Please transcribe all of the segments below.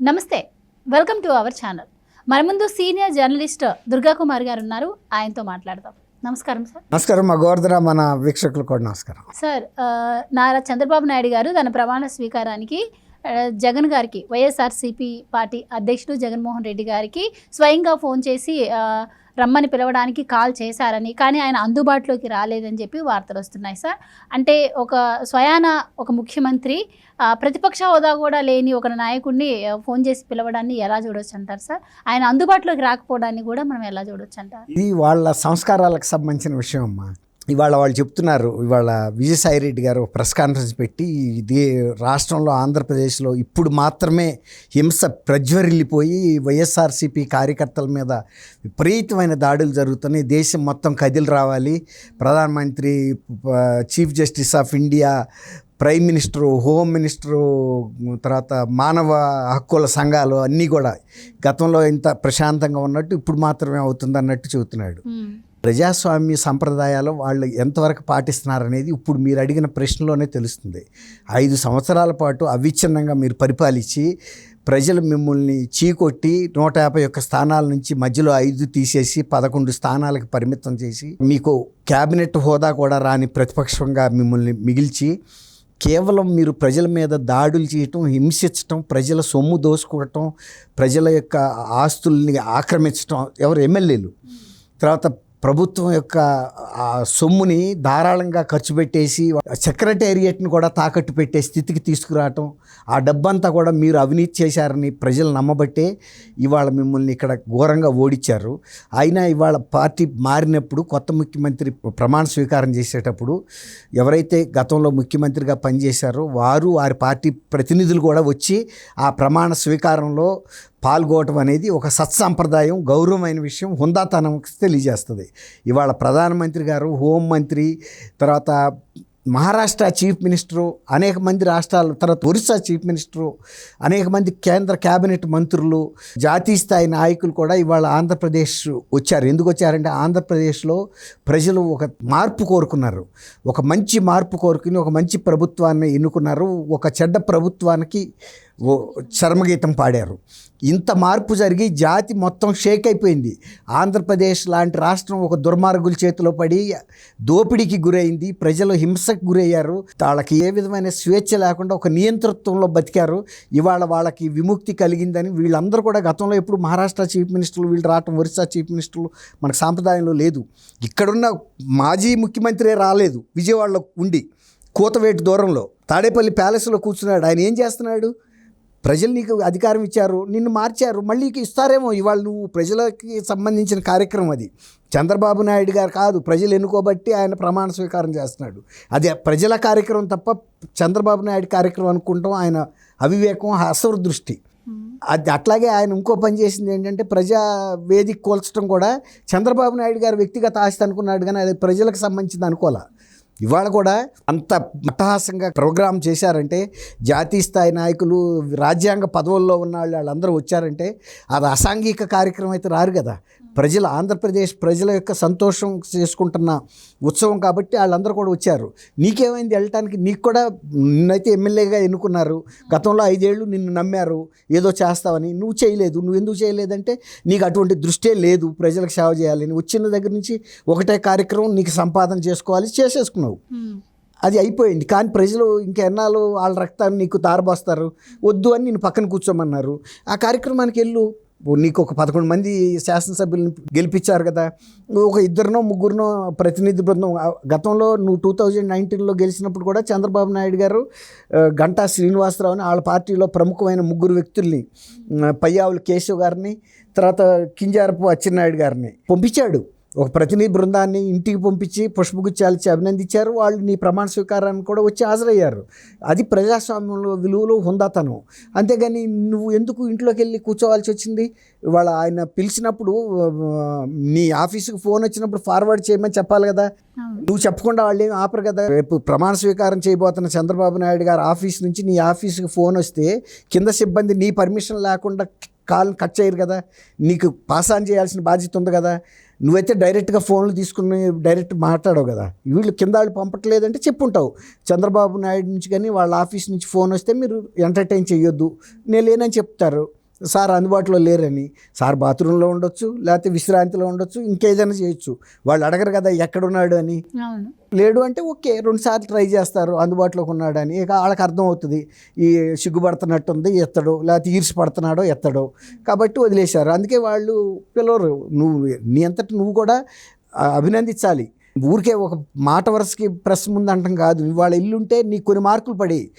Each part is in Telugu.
నమస్తే వెల్కమ్ టు అవర్ ఛానల్. మన ముందు సీనియర్ జర్నలిస్ట్ దుర్గా కుమార్ గారు ఉన్నారు. ఆయనతో మాట్లాడదాం. నమస్కారం సార్. నమస్కారం మా గోవర్ధన మన వీక్షకులు కూడా నమస్కారం. సార్ నారా చంద్రబాబు నాయుడు గారు తన ప్రమాణ స్వీకారానికి జగన్ గారికి వైఎస్ఆర్సీపీ పార్టీ అధ్యక్షుడు జగన్మోహన్ రెడ్డి గారికి స్వయంగా ఫోన్ చేసి రమ్మని పిలవడానికి కాల్ చేశారని కానీ ఆయన అందుబాటులోకి రాలేదని చెప్పి వార్తలు వస్తున్నాయి సార్. అంటే ఒక స్వయాన ఒక ముఖ్యమంత్రి ప్రతిపక్ష హోదా కూడా లేని ఒక నాయకుడిని ఫోన్ చేసి పిలవడాన్ని ఎలా చూడొచ్చు అంటారు సార్? ఆయన అందుబాటులోకి రాకపోవడాన్ని కూడా మనం ఎలా చూడొచ్చు అంటారు? ఇది వాళ్ళ సంస్కారాలకు సంబంధించిన విషయం అమ్మా. ఇవాళ వాళ్ళు చెప్తున్నారు ఇవాళ విజయసాయి రెడ్డి గారు ప్రెస్ కాన్ఫరెన్స్ పెట్టి ఇది రాష్ట్రంలో ఆంధ్రప్రదేశ్లో ఇప్పుడు మాత్రమే హింస ప్రజ్వరిల్లిపోయి వైఎస్ఆర్సీపీ కార్యకర్తల మీద విపరీతమైన దాడులు జరుగుతున్నాయి. దేశం మొత్తం కదిలి రావాలి. ప్రధానమంత్రి chief justice of India prime minister home minister తర్వాత మానవ హక్కుల సంఘాలు అన్నీ కూడా గతంలో ఇంత ప్రశాంతంగా ఉన్నట్టు ఇప్పుడు మాత్రమే అవుతుంది అన్నట్టు చెబుతున్నాడు. ప్రజాస్వామ్య సంప్రదాయాలు వాళ్ళు ఎంతవరకు పాటిస్తున్నారనేది ఇప్పుడు మీరు అడిగిన ప్రశ్నలోనే తెలుస్తుంది. ఐదు సంవత్సరాల పాటు అవిచ్ఛిన్నంగా మీరు పరిపాలించి ప్రజలు మిమ్మల్ని చీకొట్టి నూట యాభై ఒక్క స్థానాల నుంచి మధ్యలో ఐదు తీసేసి పదకొండు స్థానాలకు పరిమితం చేసి మీకు క్యాబినెట్ హోదా కూడా రాని ప్రతిపక్షంగా మిమ్మల్ని మిగిల్చి కేవలం మీరు ప్రజల మీద దాడులు చేయటం హింసించటం ప్రజల సొమ్ము దోసుకోవటం ప్రజల యొక్క ఆస్తుల్ని ఆక్రమించటం ఎవరు ఎమ్మెల్యేలు. తర్వాత ప్రభుత్వం యొక్క ఆ సొమ్ముని ధారాళంగా ఖర్చు పెట్టేసి సెక్రటేరియట్ని కూడా తాకట్టు పెట్టే స్థితికి తీసుకురావటం ఆ డబ్బంతా కూడా మీరు అవినీతి చేశారని ప్రజలు నమ్మబట్టే ఇవాళ మిమ్మల్ని ఇక్కడ ఘోరంగా ఓడించారు. అయినా ఇవాళ పార్టీ మారినప్పుడు కొత్త ముఖ్యమంత్రి ప్రమాణ స్వీకారం చేసేటప్పుడు ఎవరైతే గతంలో ముఖ్యమంత్రిగా పనిచేశారో వారు వారి పార్టీ ప్రతినిధులు కూడా వచ్చి ఆ ప్రమాణ స్వీకారంలో పాల్గొవటం అనేది ఒక సత్సాంప్రదాయం గౌరవమైన విషయం హుందాతనంకి తెలియజేస్తుంది. ఇవాళ ప్రధానమంత్రి గారు హోంమంత్రి తర్వాత మహారాష్ట్ర చీఫ్ మినిస్టరు అనేక మంది రాష్ట్రాలు తర్వాత ఒరిస్సా చీఫ్ మినిస్టరు అనేక మంది కేంద్ర కేబినెట్ మంత్రులు జాతీయ స్థాయి నాయకులు కూడా ఇవాళ ఆంధ్రప్రదేశ్ వచ్చారు. ఎందుకు వచ్చారంటే ఆంధ్రప్రదేశ్లో ప్రజలు ఒక మార్పు కోరుకున్నారు. ఒక మంచి మార్పు కోరుకుని ఒక మంచి ప్రభుత్వాన్ని ఎన్నుకున్నారు. ఒక చెడ్డ ప్రభుత్వానికి ఓ చర్మగీతం పాడారు. ఇంత మార్పు జరిగి జాతి మొత్తం షేక్ అయిపోయింది. ఆంధ్రప్రదేశ్ లాంటి రాష్ట్రం ఒక దుర్మార్గుల చేతిలో పడి దోపిడీకి గురైంది. ప్రజలు హింసకు గురయ్యారు. వాళ్ళకి ఏ విధమైన స్వేచ్ఛ లేకుండా ఒక నియంతృత్వంలో బతికారు. ఇవాళ వాళ్ళకి విముక్తి కలిగిందని వీళ్ళందరూ కూడా గతంలో ఎప్పుడు మహారాష్ట్ర చీఫ్ మినిస్టర్లు వీళ్ళు రావటం ఒరిస్సా చీఫ్ మినిస్టర్లు మనకు సాంప్రదాయంలో లేదు. ఇక్కడున్న మాజీ ముఖ్యమంత్రి రాలేదు. విజయవాడలో ఉండి కూతవేటు దూరంలో తాడేపల్లి ప్యాలెస్లో కూర్చున్నాడు. ఆయన ఏం చేస్తున్నాడు? ప్రజలు నీకు అధికారం ఇచ్చారు నిన్ను మార్చారు మళ్ళీ నీకు ఇస్తారేమో. ఇవాళ నువ్వు ప్రజలకి సంబంధించిన కార్యక్రమం అది. చంద్రబాబు నాయుడు గారు కాదు ప్రజలు ఎన్నుకోబట్టి ఆయన ప్రమాణ స్వీకారం చేస్తున్నాడు. అది ప్రజల కార్యక్రమం తప్ప చంద్రబాబు నాయుడు కార్యక్రమం అనుకుంటాం ఆయన అవివేకం అసలు దృష్టి అది అట్లాగే ఆయన ఇంకో పని చేసింది ఏంటంటే ప్రజా వేదిక కోల్చడం కూడా చంద్రబాబు నాయుడు గారు వ్యక్తిగత ఆస్తి అనుకున్నాడు కానీ అది ప్రజలకు సంబంధించింది అనుకోలే ఇవాళ కూడా అంత అట్టహాసంగా ప్రోగ్రామ్ చేశారంటే జాతీయ స్థాయి నాయకులు రాజ్యాంగ పదవుల్లో ఉన్న వాళ్ళు వాళ్ళందరూ వచ్చారంటే అది అసాంఘిక కార్యక్రమం అయితే రారు కదా. ప్రజలు ఆంధ్రప్రదేశ్ ప్రజల యొక్క సంతోషం చేసుకుంటున్న ఉత్సవం కాబట్టి వాళ్ళందరూ కూడా వచ్చారు. నీకేమైంది వెళ్ళటానికి? నీకు కూడా నిన్నైతే ఎమ్మెల్యేగా ఎన్నుకున్నారు. గతంలో ఐదేళ్ళు నిన్ను నమ్మారు. ఏదో చేస్తావని. నువ్వు చేయలేదు. నువ్వు ఎందుకు చేయలేదంటే నీకు అటువంటి దృష్టే లేదు. ప్రజలకు సేవ చేయాలని. వచ్చిన దగ్గర నుంచి ఒకటే కార్యక్రమం నీకు సంపాదన చేసుకోవాలి చేసేసుకున్నావు. అది అయిపోయింది. కానీ ప్రజలు ఇంకెన్నాళ్ళు వాళ్ళ రక్తాన్ని నీకు తారబోస్తారు. వద్దు అని నేను పక్కన కూర్చోమన్నారు. ఆ కార్యక్రమానికి వెళ్ళు. నీకు ఒక పదకొండు మంది శాసనసభ్యులను గెలిపించారు కదా. ఒక ఇద్దరినో ముగ్గురునో ప్రతినిధి బృందం గతంలో నువ్వు టూ థౌజండ్ నైన్టీన్లో గెలిచినప్పుడు కూడా చంద్రబాబు నాయుడు గారు గంటా శ్రీనివాసరావుని వాళ్ళ పార్టీలో ప్రముఖమైన ముగ్గురు వ్యక్తుల్ని పయ్యావులు కేశవ్ గారిని తర్వాత కింజారపు అచ్చెన్నాయుడు గారిని పంపించాడు. ఒక ప్రతినిధి బృందాన్ని ఇంటికి పంపించి పుష్పగుచ్చాలు ఇచ్చి అభినందించారు. వాళ్ళు నీ ప్రమాణ స్వీకారానికి కూడా వచ్చి హాజరయ్యారు. అది ప్రజాస్వామ్యంలో విలువలు హుందాతనం అంతేగాని నువ్వు ఎందుకు ఇంట్లోకి వెళ్ళి కూర్చోవాల్సి వచ్చింది? వాళ్ళ ఆయన పిలిచినప్పుడు నీ ఆఫీసుకు ఫోన్ వచ్చినప్పుడు ఫార్వర్డ్ చేయమని చెప్పాలి కదా? నువ్వు చెప్పకుండా వాళ్ళు ఏమి ఆపరు కదా? రేపు ప్రమాణ స్వీకారం చేయబోతున్న చంద్రబాబు నాయుడు గారు ఆఫీస్ నుంచి నీ ఆఫీస్కి ఫోన్ వస్తే కింద సిబ్బంది నీ పర్మిషన్ లేకుండా కాల్ కట్ చేయరు కదా. నీకు పాస్ ఆన్ చేయాల్సిన బాధ్యత ఉంది కదా. నువ్వైతే డైరెక్ట్గా ఫోన్లు తీసుకుని డైరెక్ట్ మాట్లాడవు కదా. వీళ్ళు కింద వాళ్ళు పంపట్లేదంటే చెప్పుంటావు. చంద్రబాబు నాయుడు నుంచి కానీ వాళ్ళ ఆఫీస్ నుంచి ఫోన్ వస్తే మీరు ఎంటర్టైన్ చేయొద్దు. నేను లేనని చెప్తారు. సార్ అందుబాటులో లేరని. సార్ బాత్రూంలో ఉండొచ్చు లేకపోతే విశ్రాంతిలో ఉండొచ్చు ఇంకేదైనా చేయొచ్చు. వాళ్ళు అడగరు కదా ఎక్కడున్నాడు అని లేడు అంటే ఓకే రెండు సార్లు ట్రై చేస్తారు అందుబాటులోకి ఉన్నాడు అని ఇక వాళ్ళకి అర్థం అవుతుంది ఈ సిగ్గుపడుతున్నట్టుంది ఎత్తడు లేకపోతే ఈర్చి పడుతున్నాడో ఎత్తడో. కాబట్టి వదిలేశారు. అందుకే వాళ్ళు పిలవరు నువ్వు నీ అంతటి నువ్వు కూడా అభినందించాలి. ఊరికే ఒక మాట వరుసకి ప్రెస్ ముందు అంటాం కాదు. వాళ్ళ ఇల్లు ఉంటే నీకు కొన్ని మార్కులు పడి.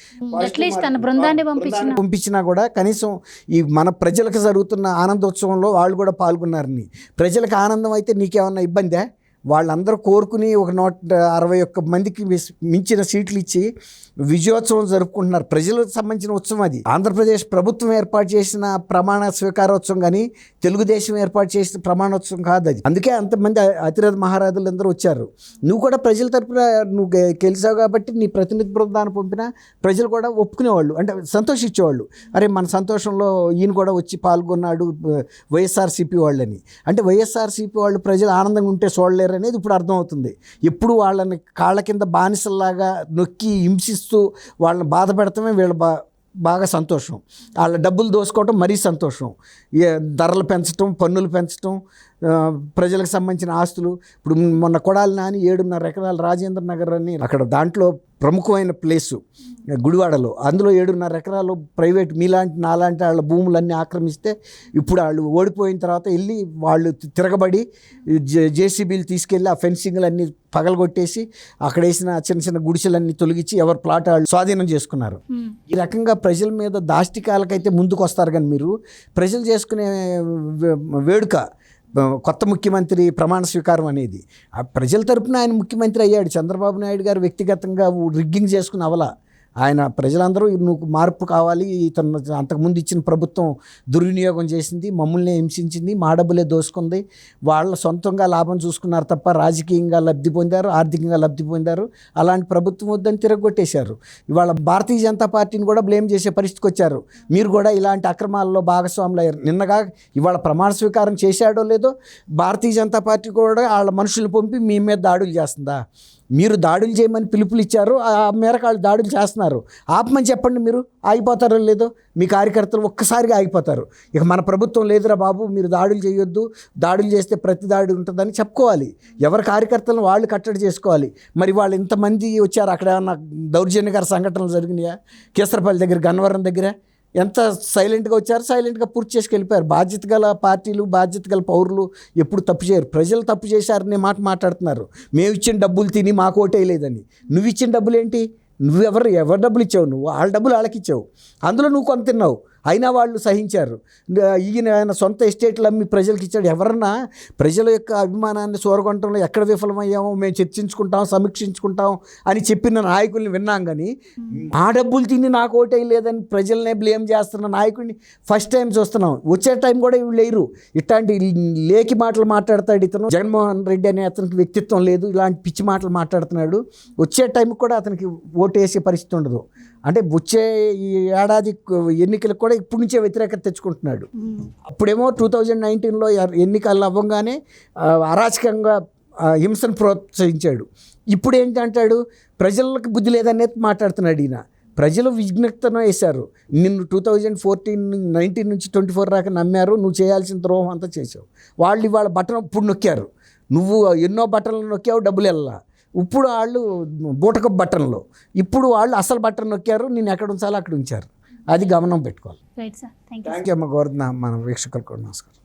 తన బృందాన్ని పంపించిన. పంపించినా కూడా కనీసం ఈ మన ప్రజలకు జరుగుతున్న ఆనందోత్సవంలో వాళ్ళు కూడా పాల్గొన్నారని. ప్రజలకు ఆనందం అయితే నీకేమన్నా ఇబ్బందే? వాళ్ళందరూ కోరుకుని ఒక నూట అరవై ఒక్క మందికి మించిన సీట్లు ఇచ్చి విజయోత్సవం జరుపుకుంటున్నారు. ప్రజలకు సంబంధించిన ఉత్సవం అది. ఆంధ్రప్రదేశ్ ప్రభుత్వం ఏర్పాటు చేసిన ప్రమాణ స్వీకారోత్సవం కానీ తెలుగుదేశం ఏర్పాటు చేసిన ప్రమాణోత్సవం కాదు అది. అందుకే అంతమంది అతిరథ మహారాజులు అందరూ వచ్చారు. నువ్వు కూడా ప్రజల తరపున నువ్వు గెలిచావు కాబట్టి నీ ప్రతినిధి బృందాన్ని పంపినా ప్రజలు కూడా ఒప్పుకునేవాళ్ళు. అంటే సంతోషించేవాళ్ళు. అరే మన సంతోషంలో ఈయన కూడా వచ్చి పాల్గొన్నాడు వైఎస్ఆర్సీపీ వాళ్ళని. అంటే వైఎస్ఆర్సీపీ వాళ్ళు ప్రజలు ఆనందంగా ఉంటే చూడలేరు అనేది ఇప్పుడు అర్థమవుతుంది. ఎప్పుడు వాళ్ళని కాళ్ళ కింద బానిసల్లాగా నొక్కి హింసిస్తూ వాళ్ళని బాధ పెడతామే వీళ్ళ బా బాగా సంతోషం. వాళ్ళ డబ్బులు దోసుకోవటం మరీ సంతోషం. ధరలు పెంచడం పన్నులు పెంచడం ప్రజలకు సంబంధించిన ఆస్తులు. ఇప్పుడు మొన్న కొడాలి నాని ఏడున్నర ఎకరాల రాజేంద్ర నగర్ అని అక్కడ దాంట్లో ప్రముఖమైన ప్లేసు గుడివాడలో. అందులో ఏడున్నర ఎకరాలు ప్రైవేట్ మీలాంటి నాలాంటి వాళ్ళ భూములన్నీ ఆక్రమిస్తే ఇప్పుడు వాళ్ళు ఓడిపోయిన తర్వాత వెళ్ళి వాళ్ళు తిరగబడి జే- జేసీబీలు తీసుకెళ్ళి ఆ ఫెన్సింగ్లు అన్నీ పగలగొట్టేసి అక్కడ వేసిన చిన్న చిన్న గుడిసెలన్నీ తొలగించి ఎవరి ప్లాట్ వాళ్ళు స్వాధీనం చేసుకున్నారు. ఈ రకంగా ప్రజల మీద దాష్టికాలకైతే ముందుకు వస్తారు కానీ మీరు ప్రజలు చేసుకునే వేడుక కొత్త ముఖ్యమంత్రి ప్రమాణ స్వీకారం అనేది. ఆ ప్రజల తరపున ఆయన ముఖ్యమంత్రి అయ్యాడు. చంద్రబాబు నాయుడు గారు వ్యక్తిగతంగా రిగ్గింగ్ చేసుకుని అవలా. ఆయన ప్రజలందరూ నువ్వు మార్పు కావాలి ఇతను అంతకుముందు ఇచ్చిన ప్రభుత్వం దుర్వినియోగం చేసింది మమ్మల్ని హింసించింది మా డబ్బులే దోసుకుంది వాళ్ళ సొంతంగా లాభం చూసుకున్నారు తప్ప రాజకీయంగా లబ్ధి పొందారు ఆర్థికంగా లబ్ధి పొందారు అలాంటి ప్రభుత్వం వద్దని తిరగొట్టేశారు. ఇవాళ భారతీయ జనతా పార్టీని కూడా బ్లేమ్ చేసే పరిస్థితికి వచ్చారు. మీరు కూడా ఇలాంటి అక్రమాల్లో భాగస్వాములు అయ్యారు. నిన్నగా ఇవాళ ప్రమాణ స్వీకారం చేశాడో లేదో భారతీయ జనతా పార్టీ కూడా వాళ్ళ మనుషులు పంపి మీ మీద దాడులు చేస్తుందా? మీరు దాడులు చేయమని పిలుపులు ఇచ్చారు ఆ మేరకు వాళ్ళు దాడులు చేస్తున్నారు. ఆపమని చెప్పండి మీరు. ఆగిపోతారో లేదో మీ కార్యకర్తలు ఒక్కసారిగా ఆగిపోతారు. ఇక మన ప్రభుత్వం లేదురా బాబు మీరు దాడులు చేయొద్దు. దాడులు చేస్తే ప్రతి దాడి ఉంటుందని చెప్పుకోవాలి. ఎవరి కార్యకర్తలను వాళ్ళు కట్టడి చేసుకోవాలి. మరి వాళ్ళు ఇంతమంది వచ్చారు అక్కడ ఏమన్నా దౌర్జన్యకర సంఘటనలు జరిగినాయా? కేసరపల్లి దగ్గర గన్నవరం దగ్గర? ఎంత సైలెంట్గా వచ్చారు సైలెంట్గా పూర్తి చేసుకు వెళ్ళిపోయారు బాధ్యత గల పార్టీలు బాధ్యత గల పౌరులు ఎప్పుడు తప్పు చేయరు. ప్రజలు తప్పు చేశారనే మాట మాట్లాడుతున్నారు. మేము ఇచ్చిన డబ్బులు తిని మాకు ఓటేయలేదని నువ్వు ఇచ్చిన డబ్బులు ఏంటి? నువ్వెవరు ఎవరు డబ్బులు ఇచ్చావు? నువ్వు వాళ్ళ డబ్బులు వాళ్ళకి ఇచ్చావు. అందులో నువ్వు కొంత తిన్నావు. అయినా వాళ్ళు సహించారు. ఈయన ఆయన సొంత ఎస్టేట్లు అమ్మి ప్రజలకు ఇచ్చాడు. ఎవరన్నా ప్రజల యొక్క అభిమానాన్ని సోరగొంటంలో ఎక్కడ విఫలమయ్యామో మేము చర్చించుకుంటాం సమీక్షించుకుంటాం అని చెప్పిన నాయకుల్ని విన్నాం కానీ మా డబ్బులు తిని నాకు ఓటే లేదని ప్రజలనే బ్లేమ్ చేస్తున్న నాయకుడిని ఫస్ట్ టైం చూస్తున్నాం. వచ్చే టైం కూడా వీళ్ళు లేరు. ఇట్లాంటి లేకి మాటలు మాట్లాడతాడు ఇతను. జగన్మోహన్ రెడ్డి అనే అతనికి వ్యక్తిత్వం లేదు. ఇలాంటి పిచ్చి మాటలు మాట్లాడుతున్నాడు. వచ్చే టైంకి కూడా అతనికి ఓటు వేసే పరిస్థితి ఉండదు. అంటే వచ్చే ఈ ఏడాది ఎన్నికలకు కూడా ఇప్పటి నుంచే వ్యతిరేకత తెచ్చుకుంటున్నాడు. అప్పుడేమో టూ థౌజండ్ నైన్టీన్లో ఎన్నికలు అవ్వగానే అరాచకంగా హింసను ప్రోత్సహించాడు. ఇప్పుడు ఏంటంటాడు ప్రజలకు బుద్ధి లేదనేది మాట్లాడుతున్నాడు ఈయన. ప్రజలు విజ్ఞప్తను వేశారు. నిన్ను టూ థౌజండ్ ఫోర్టీన్ నైన్టీన్ నుంచి ట్వంటీ ఫోర్ దాకా నమ్మారు నువ్వు చేయాల్సిన ద్రోహం అంతా చేసావు వాళ్ళు ఇవాళ బటన్ ఇప్పుడు నొక్కారు. నువ్వు ఎన్నో బటన్లు నొక్కావు డబ్బులు వెళ్ళా ఇప్పుడు వాళ్ళు బూటకపు బట్టన్లో. ఇప్పుడు వాళ్ళు అసలు బట్టన్ నొక్కారు నేను ఎక్కడ ఉంచాలో అక్కడ ఉంచారు. అది గమనం పెట్టుకోవాలి. రైట్ సార్ థ్యాంక్ యూ అమ్మ. గోవర్ధన మన వీక్షకులకు నమస్కారం.